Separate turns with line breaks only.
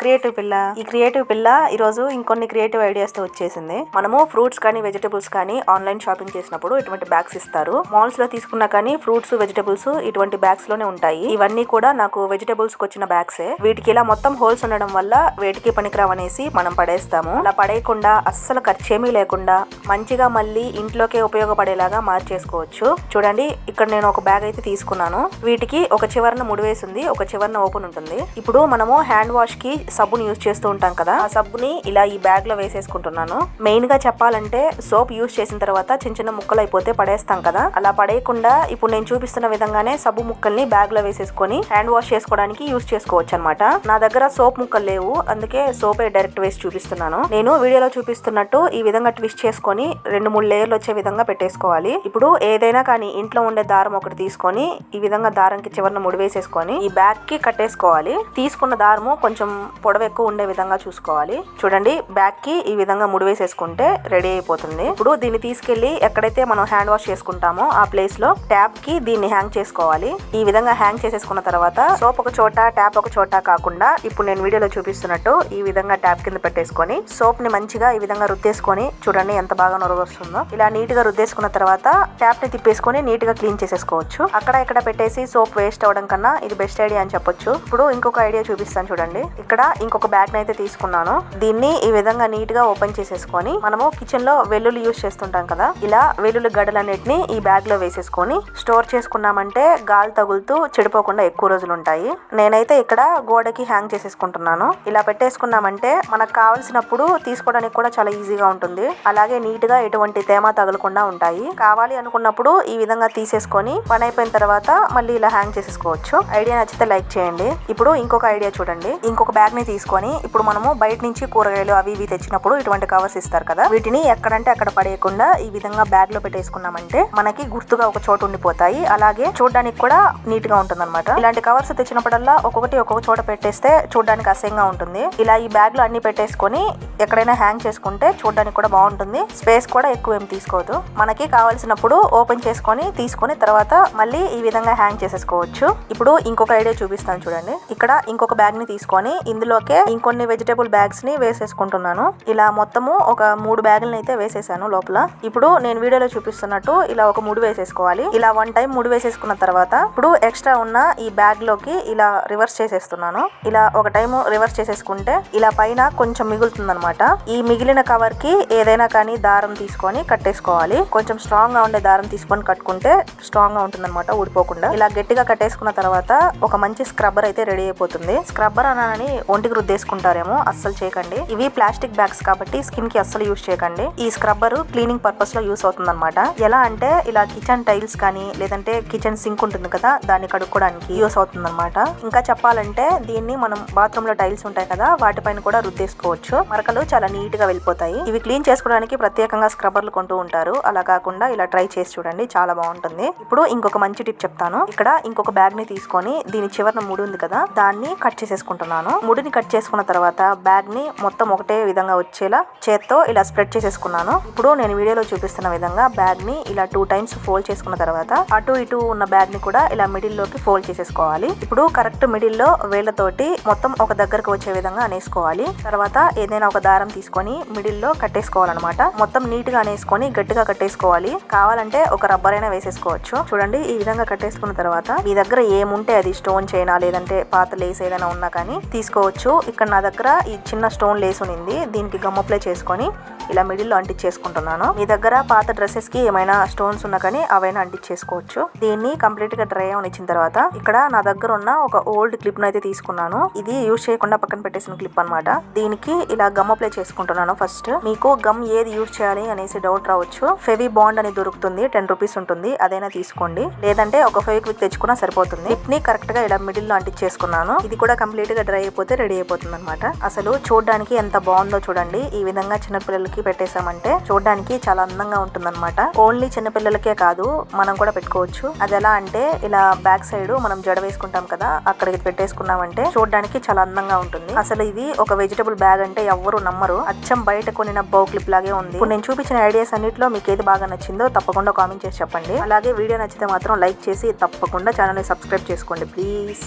Creative పిల్ల. ఈ creative పిల్ల ఈ రోజు ఇంకొన్ని క్రియేటివ్ ఐడియాస్తో వచ్చేసింది. మనము ఫ్రూట్స్ కానీ వెజిటబుల్స్ కానీ ఆన్లైన్ షాపింగ్ చేసినప్పుడు ఇటువంటి బ్యాగ్స్ ఇస్తారు. మాల్స్లో తీసుకున్నా కానీ ఫ్రూట్స్ వెజిటబుల్స్ ఇటువంటి బ్యాగ్స్లోనే ఉంటాయి. ఇవన్నీ కూడా నాకు వెజిటబుల్స్కి వచ్చిన బ్యాగ్సే వీటికి ఇలా మొత్తం హోల్స్ ఉండడం వల్ల వేటికి పనికిరావనేసి మనం పడేస్తాము. అలా పడేయకుండా అస్సలు ఖర్చేమీ లేకుండా మంచిగా మళ్ళీ ఇంట్లోకే ఉపయోగపడేలాగా మార్చేసుకోవచ్చు. చూడండి ఇక్కడ నేను ఒక బ్యాగ్ అయితే తీసుకున్నాను. వీటికి ఒక చివరన ముడివేసింది ఒక చివరన ఓపెన్ ఉంటుంది. ఇప్పుడు మనము హ్యాండ్ వాష్కి సబ్బుని యూజ్ చేస్తూ ఉంటాం కదా. ఆ సబ్బుని ఇలా ఈ బ్యాగ్లో వేసేసుకుంటున్నాను. మెయిన్గా చెప్పాలంటే సోప్ యూజ్ చేసిన తర్వాత చిన్న చిన్న ముక్కలు అయిపోతే పడేస్తాం కదా. అలా పడేయకుండా ఇప్పుడు నేను చూపిస్తున్న విధంగానే సబ్బు ముక్కల్ని బ్యాగ్లో వేసేసుకొని హ్యాండ్ వాష్ చేసుకోవడానికి యూజ్ చేసుకోవచ్చు అనమాట నా దగ్గర సోప్ ముక్కలు లేవు. అందుకే సోపే డైరెక్ట్ వేసి చూపిస్తున్నాను. నేను వీడియోలో చూపిస్తున్నట్టు ఈ విధంగా ట్విస్ట్ చేసుకొని రెండు మూడు లేయర్లు వచ్చే విధంగా పెట్టేసుకోవాలి. ఇప్పుడు ఏదైనా కానీ ఇంట్లో ఉండే దారం ఒకటి తీసుకొని ఈ విధంగా దారంకి చివరిన ముడి వేసేసుకొని ఈ బ్యాగ్కి కట్టేసుకోవాలి. తీసుకున్న దారము కొంచెం పొడవు ఎక్కువ ఉండే విధంగా చూసుకోవాలి. చూడండి బ్యాగ్కి ఈ విధంగా ముడి వేసేసుకుంటే రెడీ అయిపోతుంది. ఇప్పుడు దీన్ని తీసుకెళ్ళి ఎక్కడైతే మనం హ్యాండ్ వాష్ చేసుకుంటామో ఆ ప్లేస్లో ట్యాప్కి దీన్ని హ్యాంగ్ చేసుకోవాలి. ఈ విధంగా హ్యాంగ్ చేసేసుకున్న తర్వాత సోప్ ఒక చోట ట్యాప్ ఒక చోట కాకుండా ఇప్పుడు నేను వీడియోలో చూపిస్తున్నట్టు ఈ విధంగా ట్యాప్ కింద పెట్టేసుకొని సోప్ని మంచిగా ఈ విధంగా రుద్దేసుకొని చూడండి ఎంత బాగా నొరగొస్తుందో. ఇలా నీట్గా రుద్దేసుకున్న తర్వాత ట్యాప్ని తిప్పేసుకొని నీట్గా క్లీన్ చేసేసుకోవచ్చు. అక్కడ ఇక్కడ పెట్టేసి సోప్ వేస్ట్ అవడం కన్నా ఇది బెస్ట్ ఐడియా అని చెప్పొచ్చు. ఇప్పుడు ఇంకొక ఐడియా చూపిస్తాను చూడండి. ఇక్కడ ఇంకొక బ్యాగ్ అయితే తీసుకున్నాను. దీన్ని ఈ విధంగా నీట్గా ఓపెన్ చేసేసుకొని మనము కిచెన్లో వెల్లుల్లి యూస్ చేస్తుంటాం కదా ఇలా వెల్లుల్లి గడ్డలన్నిటిని ఈ బ్యాగ్లో వేసేసుకొని స్టోర్ చేసుకున్నామంటే గాలి తగులుతూ చెడిపోకుండా ఎక్కువ రోజులు ఉంటాయి. నేనైతే ఇక్కడ గోడకి హ్యాంగ్ చేసేసుకుంటున్నాను. ఇలా పెట్టేసుకున్నామంటే మనకు కావలసినప్పుడు తీసుకోవడానికి కూడా చాలా ఈజీగా ఉంటుంది. అలాగే నీట్గా ఎటువంటి తేమ తగలకుండా ఉంటాయి. కావాలి అనుకున్నప్పుడు ఈ విధంగా తీసేసుకొని పని అయిపోయిన తర్వాత మళ్ళీ ఇలా హ్యాంగ్ చేసేసుకోవచ్చు. ఐడియా నచ్చితే లైక్ చేయండి. ఇప్పుడు ఇంకొక ఐడియా చూడండి. ఇంకొక బ్యాగ్ ని తీసుకొని ఇప్పుడు మనము బయట నుంచి కూరగాయలు అవి ఇవి తెచ్చినప్పుడు ఇటువంటి కవర్స్ ఇస్తారు కదా. వీటిని ఎక్కడంటే అక్కడ పడేయకుండా ఈ విధంగా బ్యాగ్లో పెట్టేసుకున్నామంటే మనకి గుర్తుగా ఒక చోట ఉండిపోతాయి. అలాగే చూడడానికి కూడా నీట్గా ఉంటుంది ఇలాంటి కవర్స్ తెచ్చినప్పుడల్లా ఒక్కొక్కటి ఒక్కొక్క చోట పెట్టేస్తే చూడడానికి అసహ్యంగా ఉంటుంది. ఇలా ఈ బ్యాగ్లో అన్ని పెట్టేసుకొని ఎక్కడైనా హ్యాంగ్ చేసుకుంటే చూడడానికి కూడా బాగుంటుంది. స్పేస్ కూడా ఎక్కువ ఏం తీసుకోదు. మనకి కావాల్సినప్పుడు ఓపెన్ చేసుకొని తీసుకొని తర్వాత మళ్ళీ ఈ విధంగా హ్యాంగ్ చేసేసుకోవచ్చు. ఇప్పుడు ఇంకొక ఐడియా చూపిస్తాను చూడండి. ఇక్కడ ఇంకొక బ్యాగ్ని తీసుకొని ఇందులో ఇందులోకే ఇంకొన్ని వెజిటేబుల్ బ్యాగ్స్ని వేసేసుకుంటున్నాను. ఇలా మొత్తము ఒక మూడు బ్యాగులను అయితే వేసేసాను లోపల. ఇప్పుడు నేను వీడియోలో చూపిస్తున్నట్టు ఇలా ఒక ముడి వేసేసుకోవాలి. ఇలా వన్ టైం ముడి వేసేసుకున్న తర్వాత ఇప్పుడు ఎక్స్ట్రా ఉన్న ఈ బ్యాగ్లోకి ఇలా రివర్స్ చేసేస్తున్నాను. ఇలా ఒక టైం రివర్స్ చేసేసుకుంటే ఇలా పైన కొంచెం మిగులుతుంది అనమాట ఈ మిగిలిన కవర్కి ఏదైనా కానీ దారం తీసుకొని కట్టేసుకోవాలి. కొంచెం స్ట్రాంగ్గా ఉండే దారం తీసుకొని కట్టుకుంటే స్ట్రాంగ్గా ఉంటుంది అనమాట ఊడిపోకుండా. ఇలా గట్టిగా కట్టేసుకున్న తర్వాత ఒక మంచి స్క్రబ్బర్ అయితే రెడీ అయిపోతుంది. స్క్రబ్బర్ అనని ఒంటికి రుద్దేసుకుంటారేమో అస్సలు చేయకండి. ఇవి ప్లాస్టిక్ బ్యాగ్స్ కాబట్టి స్కిన్కి అస్సలు యూస్ చేయకండి. ఈ స్క్రబ్బర్ క్లీనింగ్ పర్పస్లో యూస్ అవుతుంది అనమాట ఎలా అంటే ఇలా కిచెన్ టైల్స్ కానీ లేదంటే కిచెన్ సింక్ ఉంటుంది కదా దాన్ని కడుక్కోవడానికి యూస్ అవుతుంది అనమాట ఇంకా చెప్పాలంటే దీన్ని మనం బాత్రూమ్లో టైల్స్ ఉంటాయి కదా వాటిపైన కూడా రుద్దేసుకోవచ్చు. మరకలు చాలా నీట్గా వెళ్ళిపోతాయి. ఇవి క్లీన్ చేసుకోవడానికి ప్రత్యేకంగా స్క్రబ్బర్లు కొంటూ ఉంటారు. అలా కాకుండా ఇలా ట్రై చేసి చూడండి చాలా బాగుంటుంది. ఇప్పుడు ఇంకొక మంచి టిప్ చెప్తాను. ఇక్కడ ఇంకొక బ్యాగ్ని తీసుకొని దీని చివరిన ముడి ఉంది కదా దాన్ని కట్ చేసేసుకుంటున్నాను. ముడిని కట్ చేసుకున్న తర్వాత బ్యాగ్ని మొత్తం ఒకటే విధంగా వచ్చేలా చేత్తో ఇలా స్ప్రెడ్ చేసేసుకున్నాను. ఇప్పుడు నేను వీడియోలో చూపిస్తున్న విధంగా బ్యాగ్ని ఇలా టూ టైమ్స్ ఫోల్డ్ చేసుకున్న తర్వాత అటు ఇటు ఉన్న బ్యాగ్ని కూడా ఇలా మిడిల్లోకి ఫోల్డ్ చేసేసుకోవాలి. ఇప్పుడు కరెక్ట్ మిడిల్లో వేళ్ళతోటి మొత్తం ఒక దగ్గరకు వచ్చే విధంగా అనేసుకోవాలి. తర్వాత ఏదైనా ఒక దారం తీసుకొని మిడిల్లో కట్టేసుకోవాలన్నమాట. మొత్తం నీట్గా అనేసుకొని గట్టిగా కట్టేసుకోవాలి. కావాలంటే ఒక రబ్బర్ అయినా వేసేసుకోవచ్చు. చూడండి ఈ విధంగా కట్టేసుకున్న తర్వాత మీ దగ్గర ఏముంటే అది స్టోన్ చైనా లేదంటే పాత లేస్ ఏదైనా ఉన్నా కానీ తీసుకోవచ్చు. ఇక్కడ నా దగ్గర ఈ చిన్న స్టోన్ లేస్ ఉంది. దీనికి గమ్ అప్లై చేసుకొని ఇలా మిడిల్లో అంటించేసుకుంటున్నాను. మీ దగ్గర పాత డ్రెస్సెస్కి ఏమైనా స్టోన్స్ ఉన్నా కానీ అవైనా అంటించేసుకోవచ్చు. దీన్ని కంప్లీట్గా డ్రై అవనిచ్చిన తర్వాత ఇక్కడ నా దగ్గర ఉన్న ఒక ఓల్డ్ క్లిప్ అయితే తీసుకున్నాను. ఇది యూజ్ చేయకుండా పక్కన పెట్టేసిన క్లిప్ అన్నమాట. దీనికి ఇలా గమ్ అప్లై చేసుకుంటున్నాను ఫస్ట్. మీకు గమ్ ఏది యూజ్ చేయాలి అనేసి డౌట్ రావచ్చు. ఫెవి బాండ్ అని దొరుకుతుంది. టెన్ రూపీస్ ఉంటుంది. అదైనా తీసుకోండి. లేదంటే ఒక ఫెవి క్విక్ తెచ్చుకున్నా సరిపోతుంది. క్లిప్ని కరెక్ట్గా ఇలా మిడిల్లో అంటించేసుకున్నాను. ఇది కూడా కంప్లీట్గా డ్రై అయిపోతే రెడీ అయిపోతుంది అనమాట అసలు చూడడానికి ఎంత బాగుందో చూడండి. ఈ విధంగా చిన్నపిల్లలకి పెట్టేసామంటే చూడడానికి చాలా అందంగా ఉంటుందన్నమాట. ఓన్లీ చిన్నపిల్లలకే కాదు మనం కూడా పెట్టుకోవచ్చు. అది ఎలా అంటే ఇలా బ్యాక్ సైడ్ మనం జడ వేసుకుంటాం కదా అక్కడికి పెట్టేసుకున్నామంటే చూడడానికి చాలా అందంగా ఉంటుంది. అసలు ఇది ఒక వెజిటబుల్ బ్యాగ్ అంటే ఎవ్వరు నమ్మరు. అచ్చం బయట కొనిన బౌ క్లిప్ లాగే ఉంది. ఇప్పుడు నేను చూపించిన ఐడియాస్ అన్నిటిలో మీకు ఏది బాగా నచ్చిందో తప్పకుండా కామెంట్ చేసి చెప్పండి. అలాగే వీడియో నచ్చితే మాత్రం లైక్ చేసి తప్పకుండా ఛానల్ని సబ్స్క్రైబ్ చేసుకోండి ప్లీజ్